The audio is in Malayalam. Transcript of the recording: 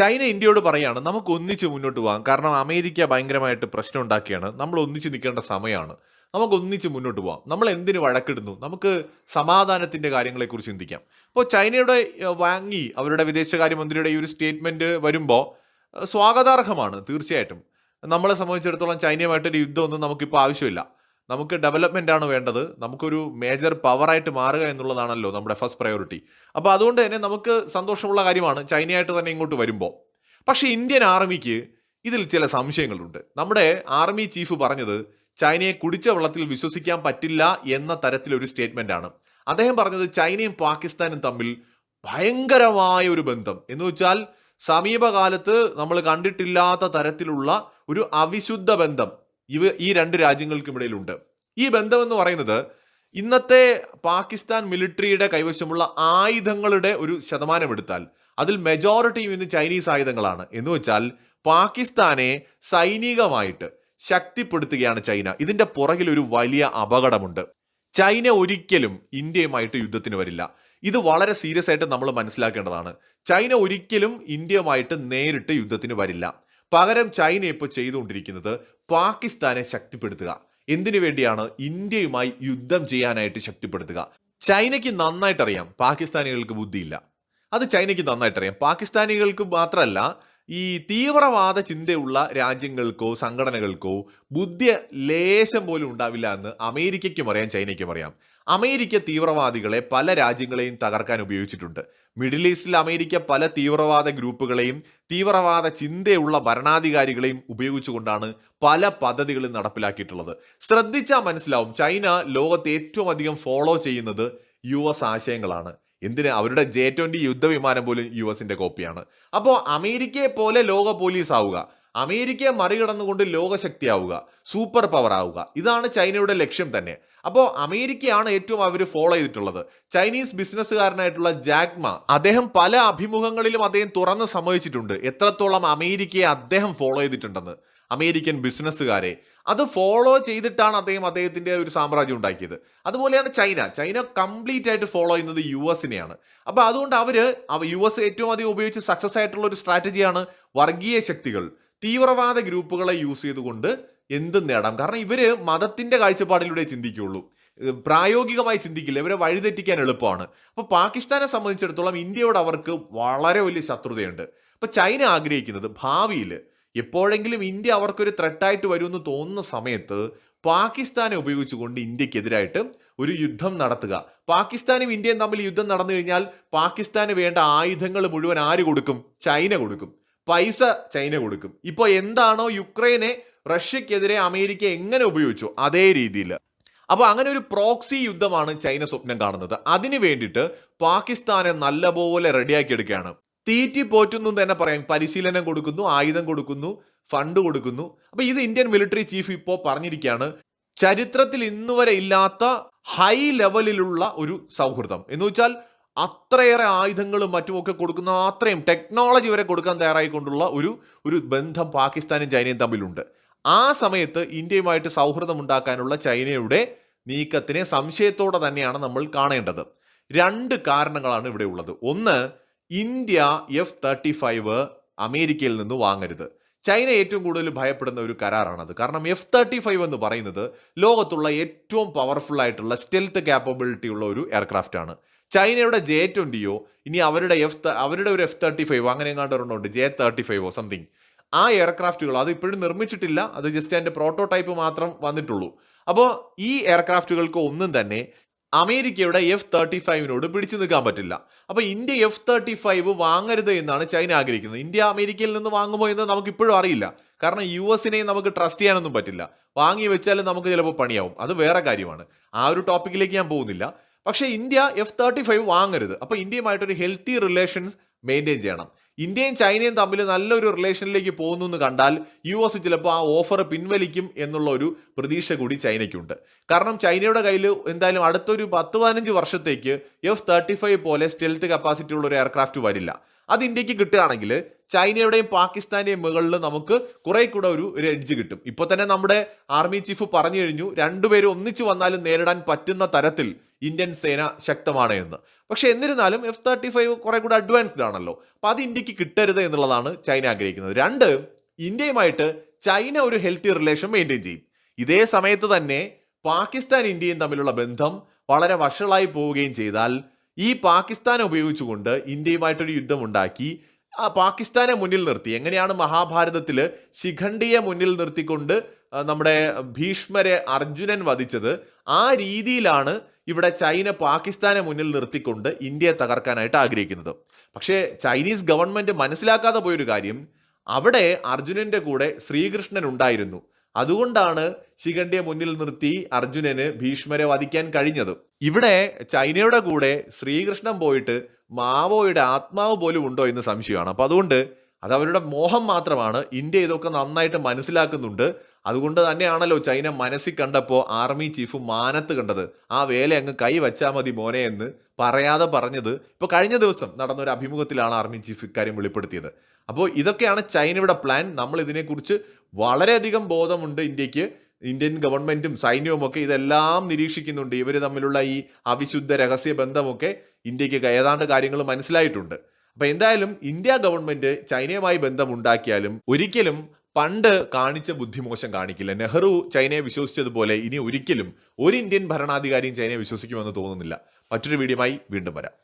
ചൈന ഇന്ത്യയോട് പറയാണ് നമുക്ക് ഒന്നിച്ച് മുന്നോട്ട് പോകാം. കാരണം അമേരിക്ക ഭയങ്കരമായിട്ട് പ്രശ്നം ഉണ്ടാക്കിയാണ്. നമ്മൾ ഒന്നിച്ച് നിൽക്കേണ്ട സമയമാണ്. നമുക്ക് ഒന്നിച്ച് മുന്നോട്ട് പോകാം. നമ്മൾ എന്തിന് വഴക്കിടുന്നു? നമുക്ക് സമാധാനത്തിന്റെ കാര്യങ്ങളെക്കുറിച്ച് ചിന്തിക്കാം. അപ്പോൾ ചൈനയുടെ വാങ്ങി അവരുടെ വിദേശകാര്യമന്ത്രിയുടെ ഈ ഒരു സ്റ്റേറ്റ്മെന്റ് വരുമ്പോൾ സ്വാഗതാർഹമാണ് തീർച്ചയായിട്ടും. നമ്മളെ സംബന്ധിച്ചിടത്തോളം ചൈനയുമായിട്ടൊരു യുദ്ധമൊന്നും നമുക്കിപ്പോൾ ആവശ്യമില്ല. നമുക്ക് ഡെവലപ്മെന്റ് ആണ് വേണ്ടത്. നമുക്കൊരു മേജർ പവറായിട്ട് മാറുക എന്നുള്ളതാണല്ലോ നമ്മുടെ ഫസ്റ്റ് പ്രയോറിറ്റി അപ്പോൾ അതുകൊണ്ട് തന്നെ നമുക്ക് സന്തോഷമുള്ള കാര്യമാണ് ചൈനയായിട്ട് തന്നെ ഇങ്ങോട്ട് വരുമ്പോൾ പക്ഷേ ഇന്ത്യൻ ആർമിക്ക് ഇതിൽ ചില സംശയങ്ങളുണ്ട്. നമ്മുടെ ആർമി ചീഫ് പറഞ്ഞത് ചൈനയെ കുടിച്ച വെള്ളത്തിൽ വിശ്വസിക്കാൻ പറ്റില്ല എന്ന തരത്തിലൊരു സ്റ്റേറ്റ്മെന്റ് ആണ്. അദ്ദേഹം പറഞ്ഞത് ചൈനയും പാകിസ്ഥാനും തമ്മിൽ ഭയങ്കരമായ ഒരു ബന്ധം. എന്ന് വെച്ചാൽ സമീപകാലത്ത് നമ്മൾ കണ്ടിട്ടില്ലാത്ത തരത്തിലുള്ള ഒരു അവിശുദ്ധ ബന്ധം. ഇവ ഈ രണ്ട് രാജ്യങ്ങൾക്കുമിടയിലുണ്ട് ഈ ബന്ധം എന്ന് പറയുന്നത് ഇന്നത്തെ പാകിസ്ഥാൻ മിലിറ്ററിയുടെ കൈവശമുള്ള ആയുധങ്ങളുടെ ഒരു ശതമാനം എടുത്താൽ അതിൽ മെജോറിറ്റിയും ഇന്ന് ചൈനീസ് ആയുധങ്ങളാണ്. എന്ന് വെച്ചാൽ പാകിസ്ഥാനെ സൈനികമായിട്ട് ശക്തിപ്പെടുത്തുകയാണ് ചൈന. ഇതിന്റെ പുറകിൽ ഒരു വലിയ അപകടമുണ്ട്. ചൈന ഒരിക്കലും ഇന്ത്യയുമായിട്ട് യുദ്ധത്തിന് വരില്ല. ഇത് വളരെ സീരിയസ് ആയിട്ട് നമ്മൾ മനസ്സിലാക്കേണ്ടതാണ്. ചൈന ഒരിക്കലും ഇന്ത്യയുമായിട്ട് നേരിട്ട് യുദ്ധത്തിന് വരില്ല. പകരം ചൈന ഇപ്പോൾ ചെയ്തുകൊണ്ടിരിക്കുന്നത് പാകിസ്ഥാനെ ശക്തിപ്പെടുത്തുക. എന്തിനു വേണ്ടിയാണ് ഇന്ത്യയുമായി യുദ്ധം ചെയ്യാനായിട്ട് ശക്തിപ്പെടുത്തുക? ചൈനയ്ക്ക് നന്നായിട്ടറിയാം പാകിസ്ഥാനികൾക്ക് ബുദ്ധിയില്ല. അത് ചൈനയ്ക്ക് നന്നായിട്ടറിയാം. പാകിസ്ഥാനികൾക്ക് മാത്രമല്ല ഈ തീവ്രവാദ ചിന്തയുള്ള രാജ്യങ്ങൾക്കോ സംഘടനകൾക്കോ ബുദ്ധി ലേശം പോലും ഉണ്ടാവില്ല എന്ന് അമേരിക്കയ്ക്കും അറിയാം ചൈനയ്ക്കും അറിയാം. അമേരിക്ക തീവ്രവാദികളെ പല രാജ്യങ്ങളെയും തകർക്കാൻ ഉപയോഗിച്ചിട്ടുണ്ട്. മിഡിൽ ഈസ്റ്റിൽ അമേരിക്ക പല തീവ്രവാദ ഗ്രൂപ്പുകളെയും തീവ്രവാദ ചിന്തയുള്ള ഭരണാധികാരികളെയും ഉപയോഗിച്ചുകൊണ്ടാണ് പല പദ്ധതികളും നടപ്പിലാക്കിയിട്ടുള്ളത്. ശ്രദ്ധിച്ചാൽ മനസ്സിലാവും ചൈന ലോകത്ത് ഏറ്റവും അധികം ഫോളോ ചെയ്യുന്നത് യു എസ് ആശയങ്ങളാണ്. എന്തിന്? അവരുടെ ജെ ട്വന്റി യുദ്ധവിമാനം പോലും യു എസിന്റെ കോപ്പിയാണ് അപ്പോൾ അമേരിക്കയെ പോലെ ലോക പോലീസ് ആവുക അമേരിക്കയെ മറികടന്നുകൊണ്ട് ലോകശക്തിയാവുക സൂപ്പർ പവർ ആവുക. ഇതാണ് ചൈനയുടെ ലക്ഷ്യം തന്നെ. അപ്പോൾ അമേരിക്കയാണ് ഏറ്റവും അവർ ഫോളോ ചെയ്തിട്ടുള്ളത്. ചൈനീസ് ബിസിനസ്സുകാരനായിട്ടുള്ള ജാക്മ അദ്ദേഹം പല അഭിമുഖങ്ങളിലും അദ്ദേഹം തുറന്ന് സമ്മതിച്ചിട്ടുണ്ട്. എത്രത്തോളം അമേരിക്കയെ അദ്ദേഹം ഫോളോ ചെയ്തിട്ടുണ്ടെന്ന്. അമേരിക്കൻ ബിസിനസ്സുകാരെ. അത് ഫോളോ ചെയ്തിട്ടാണ് അദ്ദേഹം അദ്ദേഹത്തിന്റെ ഒരു സാമ്രാജ്യം ഉണ്ടാക്കിയത്. അതുപോലെയാണ് ചൈന. ചൈന കംപ്ലീറ്റ് ആയിട്ട് ഫോളോ ചെയ്യുന്നത് യു എസിനെയാണ് അപ്പോൾ അതുകൊണ്ട് അവർ യു എസ് ഏറ്റവും അധികം ഉപയോഗിച്ച് സക്സസ് ആയിട്ടുള്ള ഒരു സ്ട്രാറ്റജിയാണ് വർഗീയ ശക്തികൾ. തീവ്രവാദ ഗ്രൂപ്പുകളെ യൂസ് ചെയ്തുകൊണ്ട് എന്തും നേടാം? കാരണം ഇവർ മതത്തിന്റെ കാഴ്ചപ്പാടിലൂടെ ചിന്തിക്കുകയുള്ളൂ. പ്രായോഗികമായി ചിന്തിക്കില്ല. ഇവരെ വഴിതെറ്റിക്കാൻ എളുപ്പമാണ്. അപ്പോൾ പാകിസ്ഥാനെ സംബന്ധിച്ചിടത്തോളം ഇന്ത്യയോട് അവർക്ക് വളരെ വലിയ ശത്രുതയുണ്ട്. അപ്പോൾ ചൈന ആഗ്രഹിക്കുന്നത് ഭാവിയിൽ എപ്പോഴെങ്കിലും ഇന്ത്യ അവർക്കൊരു ത്രെട്ടായിട്ട് വരുമെന്ന് തോന്നുന്ന സമയത്ത് പാകിസ്ഥാനെ ഉപയോഗിച്ചുകൊണ്ട് ഇന്ത്യക്കെതിരായിട്ട് ഒരു യുദ്ധം നടത്തുക. പാകിസ്ഥാനും ഇന്ത്യയും തമ്മിൽ യുദ്ധം നടന്നു കഴിഞ്ഞാൽ പാകിസ്ഥാന് വേണ്ട ആയുധങ്ങൾ മുഴുവൻ ആര് കൊടുക്കും? ചൈന കൊടുക്കും. പൈസ ചൈന കൊടുക്കും. ഇപ്പോൾ എന്താണോ യുക്രൈനെ റഷ്യക്കെതിരെ അമേരിക്ക എങ്ങനെ ഉപയോഗിച്ചു? അതേ രീതിയിൽ അപ്പോൾ അങ്ങനെ ഒരു പ്രോക്സി യുദ്ധമാണ് ചൈന സ്വപ്നം കാണുന്നത്. അതിനു വേണ്ടിയിട്ട് പാകിസ്ഥാനെ നല്ലപോലെ റെഡിയാക്കി എടുക്കുകയാണ് തീറ്റി പോറ്റുന്നു തന്നെ പറയാം. പരിശീലനം കൊടുക്കുന്നു ആയുധം കൊടുക്കുന്നു ഫണ്ട് കൊടുക്കുന്നു. അപ്പോൾ ഇത് ഇന്ത്യൻ മിലിറ്ററി ചീഫ് ഇപ്പോൾ പറഞ്ഞിരിക്കുകയാണ് ചരിത്രത്തിൽ ഇന്നുവരെ ഇല്ലാത്ത ഹൈ ലെവലിലുള്ള ഒരു സൗഹൃദം. എന്ന് വെച്ചാൽ അത്രയേറെ ആയുധങ്ങളും മറ്റുമൊക്കെ കൊടുക്കുന്ന അത്രയും ടെക്നോളജി വരെ കൊടുക്കാൻ തയ്യാറായിക്കൊണ്ടുള്ള ഒരു ഒരു ബന്ധം പാകിസ്ഥാനും ചൈനയും തമ്മിലുണ്ട്. ആ സമയത്ത് ഇന്ത്യയുമായിട്ട് സൗഹൃദം ഉണ്ടാക്കാനുള്ള ചൈനയുടെ നീക്കത്തിനെ സംശയത്തോടെ തന്നെയാണ് നമ്മൾ കാണേണ്ടത്. രണ്ട് കാരണങ്ങളാണ് ഇവിടെ ഉള്ളത്. ഒന്ന് ഇന്ത്യ എഫ് തേർട്ടി ഫൈവ് അമേരിക്കയിൽ നിന്ന് വാങ്ങരുത്. ചൈന ഏറ്റവും കൂടുതൽ ഭയപ്പെടുന്ന ഒരു കരാറാണത്. കാരണം എഫ് തേർട്ടി ഫൈവ് എന്ന് പറയുന്നത് ലോകത്തുള്ള ഏറ്റവും പവർഫുൾ ആയിട്ടുള്ള സ്റ്റെൽത്ത് ക്യാപ്പബിലിറ്റി ഉള്ള ഒരു എയർക്രാഫ്റ്റ് ആണ്. ചൈനയുടെ ജെ ട്വന്റിയോ ഇനി അവരുടെ എഫ് അവരുടെ ഒരു എഫ് തേർട്ടി ഫൈവ് അങ്ങനെ എങ്ങാണ്ട് ഒരെണ്ണമുണ്ട് ജെ തേർട്ടി ഫൈവോ സംതിങ് ആ എയർക്രാഫ്റ്റുകൾ അത് ഇപ്പോഴും നിർമ്മിച്ചിട്ടില്ല. അത് ജസ്റ്റ് അതിന്റെ പ്രോട്ടോടൈപ്പ് മാത്രം വന്നിട്ടുള്ളൂ. അപ്പോൾ ഈ എയർക്രാഫ്റ്റുകൾക്ക് ഒന്നും തന്നെ അമേരിക്കയുടെ എഫ് തേർട്ടി ഫൈവിനോട് പിടിച്ചു നിൽക്കാൻ പറ്റില്ല. അപ്പോൾ ഇന്ത്യ എഫ് തേർട്ടി ഫൈവ് വാങ്ങരുത് എന്നാണ് ചൈന ആഗ്രഹിക്കുന്നത്. ഇന്ത്യ അമേരിക്കയിൽ നിന്ന് വാങ്ങുമോ എന്ന് നമുക്ക് ഇപ്പോഴും അറിയില്ല. കാരണം യു എസിനെയും നമുക്ക് ട്രസ്റ്റ് ചെയ്യാനൊന്നും പറ്റില്ല. വാങ്ങി വെച്ചാലും നമുക്ക് ചിലപ്പോൾ പണിയാവും. അത് വേറെ കാര്യമാണ്. ആ ഒരു ടോപ്പിക്കിലേക്ക് ഞാൻ പോകുന്നില്ല. പക്ഷേ ഇന്ത്യ എഫ് തേർട്ടി ഫൈവ് വാങ്ങരുത്. അപ്പോൾ ഇന്ത്യയുമായിട്ടൊരു ഹെൽത്തി റിലേഷൻസ് മെയിന്റെയിൻ ചെയ്യണം. ഇന്ത്യയും ചൈനയും തമ്മിൽ നല്ലൊരു റിലേഷനിലേക്ക് പോകുന്നു എന്ന് കണ്ടാൽ യു എസ് ചിലപ്പോൾ ആ ഓഫർ പിൻവലിക്കും എന്നുള്ള ഒരു പ്രതീക്ഷ കൂടി ചൈനയ്ക്കുണ്ട്. കാരണം ചൈനയുടെ കയ്യിൽ എന്തായാലും അടുത്തൊരു പത്ത് പതിനഞ്ച് വർഷത്തേക്ക് എഫ് തേർട്ടി ഫൈവ് പോലെ സ്റ്റെൽത്ത് കപ്പാസിറ്റി ഉള്ള ഒരു എയർക്രാഫ്റ്റ് വരില്ല. അത് ഇന്ത്യയ്ക്ക് കിട്ടുകയാണെങ്കിൽ ചൈനയുടെയും പാകിസ്ഥാന്റെയും മുകളിൽ നമുക്ക് കുറെ കൂടെ ഒരു ഒരു എഡ്ജ് കിട്ടും. ഇപ്പോൾ തന്നെ നമ്മുടെ ആർമി ചീഫ് പറഞ്ഞു കഴിഞ്ഞു രണ്ടുപേരും ഒന്നിച്ചു വന്നാലും നേരിടാൻ പറ്റുന്ന തരത്തിൽ ഇന്ത്യൻ സേന ശക്തമാണ് എന്ന്. പക്ഷെ എന്നിരുന്നാലും എഫ് തേർട്ടി ഫൈവ് കുറെ കൂടെ അഡ്വാൻസ്ഡ് ആണല്ലോ. അപ്പൊ അത് ഇന്ത്യയ്ക്ക് കിട്ടരുത് എന്നുള്ളതാണ് ചൈന ആഗ്രഹിക്കുന്നത്. രണ്ട് ഇന്ത്യയുമായിട്ട് ചൈന ഒരു ഹെൽത്തി റിലേഷൻ മെയിന്റെയിൻ ചെയ്യും. ഇതേ സമയത്ത് തന്നെ പാകിസ്ഥാൻ ഇന്ത്യയും തമ്മിലുള്ള ബന്ധം വളരെ വഷളായി പോവുകയും ചെയ്താൽ ഈ പാകിസ്ഥാനെ ഉപയോഗിച്ചുകൊണ്ട് ഇന്ത്യയുമായിട്ടൊരു യുദ്ധം ഉണ്ടാക്കി ആ പാകിസ്ഥാനെ മുന്നിൽ നിർത്തി. എങ്ങനെയാണ് മഹാഭാരതത്തിൽ ശിഖണ്ഡിയെ മുന്നിൽ നിർത്തിക്കൊണ്ട് നമ്മുടെ ഭീഷ്മരെ അർജുനൻ വധിച്ചത്? ആ രീതിയിലാണ് ഇവിടെ ചൈന പാകിസ്ഥാനെ മുന്നിൽ നിർത്തിക്കൊണ്ട് ഇന്ത്യയെ തകർക്കാനായിട്ട് ആഗ്രഹിക്കുന്നത്. പക്ഷേ ചൈനീസ് ഗവൺമെന്റ് മനസ്സിലാക്കാതെ പോയൊരു കാര്യം അവിടെ അർജുനന്റെ കൂടെ ശ്രീകൃഷ്ണൻ ഉണ്ടായിരുന്നു. അതുകൊണ്ടാണ് ശിഖണ്ഡിയെ മുന്നിൽ നിർത്തി അർജുനന് ഭീഷ്മരെ വധിക്കാൻ കഴിഞ്ഞത്. ഇവിടെ ചൈനയുടെ കൂടെ ശ്രീകൃഷ്ണൻ പോയിട്ട് മാവോയുടെ ആത്മാവ് പോലും ഉണ്ടോ എന്ന് സംശയമാണ്. അപ്പോൾ അതുകൊണ്ട് അത് അവരുടെ മോഹം മാത്രമാണ് ഇന്ത്യ ഇതൊക്കെ നന്നായിട്ട് മനസ്സിലാക്കുന്നുണ്ട്. അതുകൊണ്ട് തന്നെയാണല്ലോ ചൈന മനസ്സിൽ കണ്ടപ്പോൾ ആർമി ചീഫ് മാനത്ത് കണ്ടത്. ആ വേല അങ്ങ് കൈ വച്ചാൽ മതി മോനെ എന്ന് പറയാതെ പറഞ്ഞത് ഇപ്പൊ കഴിഞ്ഞ ദിവസം നടന്ന ഒരു അഭിമുഖത്തിലാണ് ആർമി ചീഫ് ഇക്കാര്യം വെളിപ്പെടുത്തിയത്. അപ്പോൾ ഇതൊക്കെയാണ് ചൈനയുടെ പ്ലാൻ. നമ്മൾ ഇതിനെക്കുറിച്ച് വളരെയധികം ബോധമുണ്ട് ഇന്ത്യയ്ക്ക്. ഇന്ത്യൻ ഗവൺമെന്റും സൈന്യവും ഒക്കെ ഇതെല്ലാം നിരീക്ഷിക്കുന്നുണ്ട്. ഇവർ തമ്മിലുള്ള ഈ അവിശുദ്ധ രഹസ്യ ബന്ധമൊക്കെ ഇന്ത്യയ്ക്ക് ഏതാണ്ട് കാര്യങ്ങൾ മനസ്സിലായിട്ടുണ്ട്. അപ്പൊ എന്തായാലും ഇന്ത്യ ഗവൺമെന്റ് ചൈനയുമായി ബന്ധമുണ്ടാക്കിയാലും ഒരിക്കലും പണ്ട് കാണിച്ച ബുദ്ധിമോശം കാണിക്കില്ല. നെഹ്റു ചൈനയെ വിശ്വസിച്ചതുപോലെ ഇനി ഒരിക്കലും ഒരു ഇന്ത്യൻ ഭരണാധികാരിയും ചൈനയെ വിശ്വസിക്കുമെന്ന് തോന്നുന്നില്ല. മറ്റൊരു വീഡിയോയുമായി വീണ്ടും വരാം.